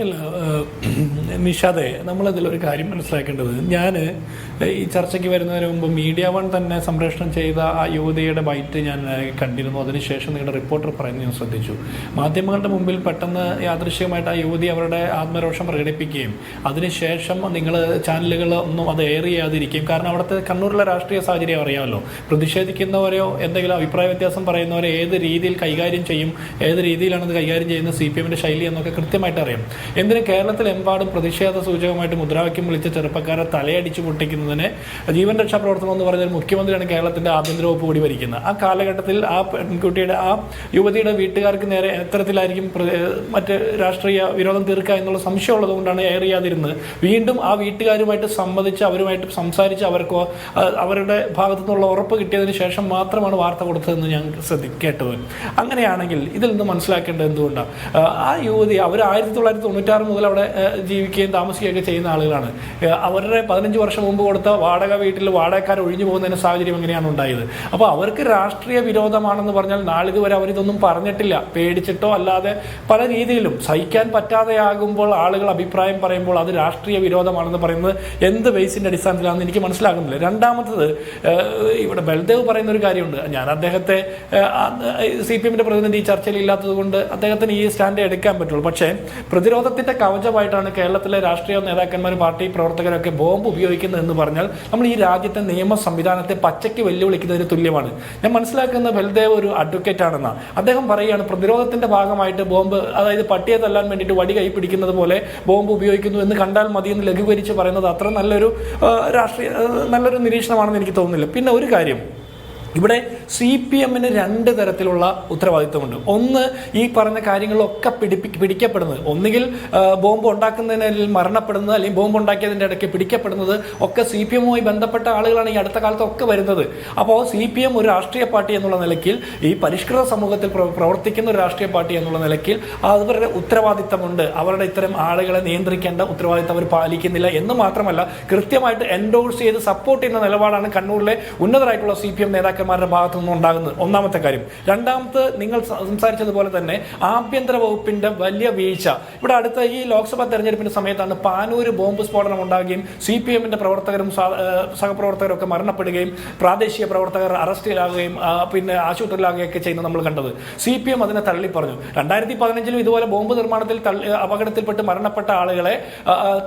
ഏഹ്, നിഷാദെ നമ്മളതിലൊരു കാര്യം മനസ്സിലാക്കേണ്ടത്. ഞാൻ ഈ ചർച്ചയ്ക്ക് വരുന്നതിന് മുമ്പ് മീഡിയ വൺ തന്നെ സംപ്രേഷണം ചെയ്ത ആ യുവതിയുടെ ബൈറ്റ് ഞാൻ കണ്ടിരുന്നു. അതിനുശേഷം നിങ്ങളുടെ റിപ്പോർട്ടർ പറയുന്നത് ഞാൻ ശ്രദ്ധിച്ചു. മാധ്യമങ്ങളുടെ മുമ്പിൽ പെട്ടെന്ന് യാദൃശ്യമായിട്ട് ആ യുവതി അവരുടെ ആത്മരോഷം പ്രകടിപ്പിക്കുകയും അതിനുശേഷം നിങ്ങൾ ചാനലുകൾ ഒന്നും അത് എയർ ചെയ്യാതിരിക്കുകയും കാരണം അവിടുത്തെ കണ്ണൂരിലെ രാഷ്ട്രീയ സാഹചര്യം അറിയാമല്ലോ. പ്രതിഷേധിക്കുന്നവരെയോ എന്തെങ്കിലും അഭിപ്രായ വ്യത്യാസം പറയുന്നവരെ ഏത് രീതിയിൽ കൈകാര്യം ചെയ്യും ഏത് രീതിയിലാണ് അത് കൈകാര്യം ചെയ്യുന്ന സി പി എമ്മിന്റെ ശൈലി എന്നൊക്കെ കൃത്യമായിട്ട് അറിയാം. എന്തിന് കേരളത്തിലെമ്പാടും പ്രതിഷേധ സൂചകമായിട്ട് മുദ്രാവാക്യം വിളിച്ച ചെറുപ്പക്കാരെ തലയടിച്ച് പൊട്ടിക്കുന്നതിന് ജീവൻ രക്ഷാ പ്രവർത്തനം എന്ന് പറഞ്ഞാൽ മുഖ്യമന്ത്രിയാണ് കേരളത്തിന്റെ ആഭ്യന്തര വകുപ്പ് കൂടി ഭരിക്കുന്നത്. ആ കാലഘട്ടത്തിൽ ആ പെൺകുട്ടിയുടെ ആ യുവതിയുടെ വീട്ടുകാർക്ക് നേരെ എത്തരത്തിലായിരിക്കും മറ്റ് രാഷ്ട്രീയ വിരോധം തീർക്കുക എന്നുള്ള സംശയമുള്ളത് കൊണ്ടാണ് ഏറിയാതിരുന്നത് വീണ്ടും ആ വീട്ടുകാരുമായിട്ട് സംബന്ധിച്ച് അവരുമായിട്ട് സംസാരിച്ച് അവർക്ക് അവരുടെ ഭാഗത്തു നിന്നുള്ള ഉറപ്പ് കിട്ടിയതിന് ശേഷം മാത്രമാണ് വാർത്ത കൊടുത്തതെന്ന് ഞാൻ ശ്രദ്ധി അങ്ങനെയാണെങ്കിൽ ഇതിൽ നിന്ന് മനസ്സിലാക്കേണ്ടത് എന്തുകൊണ്ടാണ് ആ യുവതി അവർ ആയിരത്തി തൊള്ളായിരത്തി തൊണ്ണൂറ്റാറ് മുതൽ അവിടെ ജീവിക്കുകയും താമസിക്കുകയൊക്കെ ചെയ്യുന്ന ആളുകളാണ്. അവരുടെ പതിനഞ്ച് വർഷം മുമ്പ് കൊടുത്ത വാടക വീട്ടിൽ വാടകക്കാർ ഒഴിഞ്ഞു പോകുന്നതിന് സാഹചര്യം എങ്ങനെയാണ് ഉണ്ടായത്? അപ്പോൾ അവർക്ക് രാഷ്ട്രീയ വിരോധമാണെന്ന് പറഞ്ഞാൽ നാളിതുവരെ അവരിതൊന്നും പറഞ്ഞിട്ടില്ല. പേടിച്ചിട്ടോ അല്ലാതെ പല രീതിയിലും സഹിക്കാൻ പറ്റാതെയാകുമ്പോൾ ആളുകൾ അഭിപ്രായം പറയുമ്പോൾ അത് രാഷ്ട്രീയ വിരോധമാണെന്ന് പറയുന്നത് എന്ത് ബേസിന്റെ അടിസ്ഥാനത്തിലാണെന്ന് എനിക്ക് മനസ്സിലാകുന്നില്ല. രണ്ടാമത്തത് ഇവിടെ ബൽദേവ് പറയുന്ന ഒരു കാര്യമുണ്ട്. ഞാൻ അദ്ദേഹത്തെ സി പി എമ്മിന്റെ പ്രതിനിധി ചർച്ചയിൽ ഇല്ലാത്തത് കൊണ്ട് അദ്ദേഹത്തിന് ഈ സ്റ്റാൻഡ് എടുക്കാൻ പറ്റുള്ളൂ. പക്ഷേ പ്രതിരോധത്തിന്റെ കവചമായിട്ടാണ് കേരളത്തിലെ രാഷ്ട്രീയ നേതാക്കന്മാരും പാർട്ടി പ്രവർത്തകരൊക്കെ ബോംബ് ഉപയോഗിക്കുന്നത് എന്ന് പറഞ്ഞാൽ നമ്മൾ ഈ രാജ്യത്തെ നിയമ സംവിധാനത്തെ പച്ചയ്ക്ക് വെല്ലുവിളിക്കുന്നതിന് തുല്യമാണ്. ഞാൻ മനസ്സിലാക്കുന്ന ബൽദേവ് ഒരു അഡ്വക്കേറ്റ് ആണെന്നാണ് അദ്ദേഹം പറയുകയാണ് പ്രതിരോധത്തിന്റെ ഭാഗമായിട്ട് ബോംബ് അതായത് പട്ടിയെ തല്ലാൻ വേണ്ടിയിട്ട് വടി കൈ പിടിക്കുന്നത് പോലെ ബോംബ് ഉപയോഗിക്കുന്നു എന്ന് കണ്ടാൽ മതി എന്ന് ലഘൂകരിച്ച് പറയുന്നത് അത്ര നല്ലൊരു രാഷ്ട്രീയ നല്ലൊരു നിരീക്ഷണമാണെന്ന് എനിക്ക് തോന്നുന്നില്ല. പിന്നെ ഒരു കാര്യം ഇവിടെ സി പി എമ്മിന് രണ്ട് തരത്തിലുള്ള ഉത്തരവാദിത്വമുണ്ട്. ഒന്ന് ഈ പറഞ്ഞ കാര്യങ്ങളൊക്കെ പിടിപ്പി പിടിക്കപ്പെടുന്നത്. ഒന്നുകിൽ ബോംബ് ഉണ്ടാക്കുന്നതിനിൽ മരണപ്പെടുന്നത് അല്ലെങ്കിൽ ബോംബ് ഉണ്ടാക്കിയതിന്റെ ഇടയ്ക്ക് പിടിക്കപ്പെടുന്നത് ഒക്കെ സി പി എമ്മുമായി ബന്ധപ്പെട്ട ആളുകളാണ് ഈ അടുത്ത കാലത്തൊക്കെ വരുന്നത്. അപ്പോൾ സി പി എം ഒരു രാഷ്ട്രീയ പാർട്ടി എന്നുള്ള നിലയ്ക്ക് ഈ പരിഷ്കൃത സമൂഹത്തിൽ പ്രവർത്തിക്കുന്ന ഒരു രാഷ്ട്രീയ പാർട്ടി എന്നുള്ള നിലയ്ക്ക് അവരുടെ ഉത്തരവാദിത്തമുണ്ട്. അവരുടെ ഇത്തരം ആളുകളെ നിയന്ത്രിക്കേണ്ട ഉത്തരവാദിത്തം അവർ പാലിക്കുന്നില്ല എന്ന് മാത്രമല്ല കൃത്യമായിട്ട് എൻഡോഴ്സ് ചെയ്ത് സപ്പോർട്ട് ചെയ്യുന്ന നിലപാടാണ് കണ്ണൂരിലെ ഉന്നതരായിട്ടുള്ള സി പി എം നേതാക്കന്മാരുടെ ഭാഗത്തു നിന്നും ഉണ്ടാകുന്നത്. ഒന്നാമത്തെ കാര്യം. രണ്ടാമത്തെ നിങ്ങൾ സംസാരിച്ചതുപോലെ തന്നെ ആഭ്യന്തര വകുപ്പിന്റെ വലിയ വീഴ്ച. ഇവിടെ അടുത്ത ഈ ലോക്സഭാ തെരഞ്ഞെടുപ്പിന്റെ സമയത്താണ് പാനൂര് ബോംബ് സ്ഫോടനം ഉണ്ടാകുകയും സി പി എമ്മിന്റെ പ്രവർത്തകരും സഹപ്രവർത്തകരും ഒക്കെ മരണപ്പെടുകയും പ്രാദേശിക പ്രവർത്തകർ അറസ്റ്റിലാകുകയും പിന്നെ ആശുപത്രിയിലാകുകയൊക്കെ ചെയ്യുന്നത് നമ്മൾ കണ്ടത്. സി പി എം അതിനെ തള്ളി പറഞ്ഞു രണ്ടായിരത്തി പതിനഞ്ചിലും ഇതുപോലെ ബോംബ് നിർമ്മാണത്തിൽ അപകടത്തിൽപ്പെട്ട് മരണപ്പെട്ട ആളുകളെ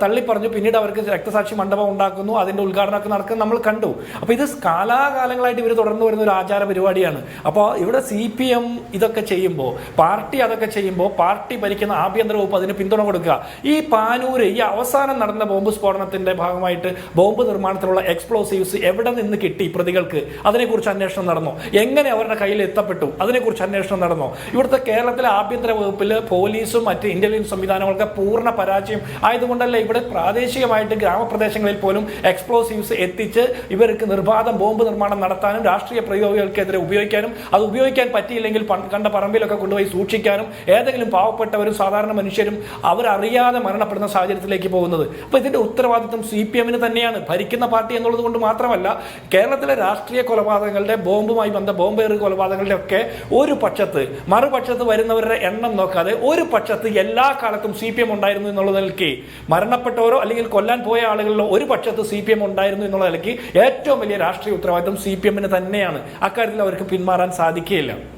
തള്ളി പറഞ്ഞു പിന്നീട് അവർക്ക് രക്തസാക്ഷി മണ്ഡപം ഉണ്ടാക്കുന്നു. അതിന്റെ ഉദ്ഘാടനമൊക്കെ നടക്കുന്നത് നമ്മൾ കണ്ടു. അപ്പൊ ഇത് കാലാകാലങ്ങളായിട്ട് ഇവർ തുടർന്നു വരുന്ന ഒരു ആചാര പരിപാടിയാണ്. അപ്പോൾ ഇവിടെ സി പി എം ഇതൊക്കെ ചെയ്യുമ്പോൾ പാർട്ടി അതൊക്കെ ചെയ്യുമ്പോൾ പാർട്ടി ഭരിക്കുന്ന ആഭ്യന്തര വകുപ്പ് അതിന് പിന്തുണ കൊടുക്കുക. ഈ പാനൂര് ഈ അവസാനം നടന്ന ബോംബ് സ്ഫോടനത്തിന്റെ ഭാഗമായിട്ട് ബോംബ് നിർമ്മാണത്തിലുള്ള എക്സ്പ്ലോസീവ്സ് എവിടെ നിന്ന് കിട്ടി പ്രതികൾക്ക്? അതിനെക്കുറിച്ച് അന്വേഷണം നടന്നു? എങ്ങനെ അവരുടെ കയ്യിൽ എത്തപ്പെട്ടു? അതിനെക്കുറിച്ച് അന്വേഷണം നടന്നു? ഇവിടുത്തെ കേരളത്തിലെ ആഭ്യന്തര വകുപ്പിൽ പോലീസും മറ്റ് ഇന്റലിജൻസ് സംവിധാനങ്ങളൊക്കെ പൂർണ പരാജയം ആയതുകൊണ്ടല്ല ഇവിടെ പ്രാദേശികമായിട്ട് ഗ്രാമപ്രദേശങ്ങളിൽ പോലും എക്സ്പ്ലോസീവ്സ് എത്തിച്ച് ഇവർക്ക് നിർബാധം ബോംബ് നിർമ്മാണം നടത്താനും രാഷ്ട്രീയ പ്രയോഗികൾക്കെതിരെ ഉപയോഗിക്കാനും അത് ഉപയോഗിക്കാൻ പറ്റിയില്ലെങ്കിൽ കണ്ട പറമ്പിലൊക്കെ കൊണ്ടുപോയി സൂക്ഷിക്കാനും ഏതെങ്കിലും പാവപ്പെട്ടവരും സാധാരണ മനുഷ്യരും അവരറിയാതെ മരണപ്പെടുന്ന സാഹചര്യത്തിലേക്ക് പോകുന്നത്. അപ്പോൾ ഇതിന്റെ ഉത്തരവാദിത്വം സി പി എമ്മിന് തന്നെയാണ്. ഭരിക്കുന്ന പാർട്ടി എന്നുള്ളത് കൊണ്ട് മാത്രമല്ല കേരളത്തിലെ രാഷ്ട്രീയ കൊലപാതകങ്ങളുടെ ബോംബുമായി ബന്ധ ബോംബേറ് കൊലപാതകങ്ങളുടെ ഒക്കെ ഒരു പക്ഷത്ത് മറുപക്ഷത്ത് വരുന്നവരുടെ എണ്ണം നോക്കാതെ ഒരു പക്ഷത്ത് എല്ലാ കാലത്തും സി പി എം ഉണ്ടായിരുന്നു എന്നുള്ള നിലയ്ക്ക് മരണപ്പെട്ടവരോ അല്ലെങ്കിൽ കൊല്ലാൻ പോയ ആളുകളിലോ ഒരു പക്ഷത്ത് സി പി എം ഉണ്ടായിരുന്നു എന്നുള്ള നിലയ്ക്ക് ഏറ്റവും വലിയ രാഷ്ട്രീയ ഉത്തരവാദിത്വം സി പി എമ്മിന് തന്നെയാണ്. അക്കാര്യത്തിൽ അവർക്ക് പിന്മാറാൻ സാധിക്കുകയില്ല.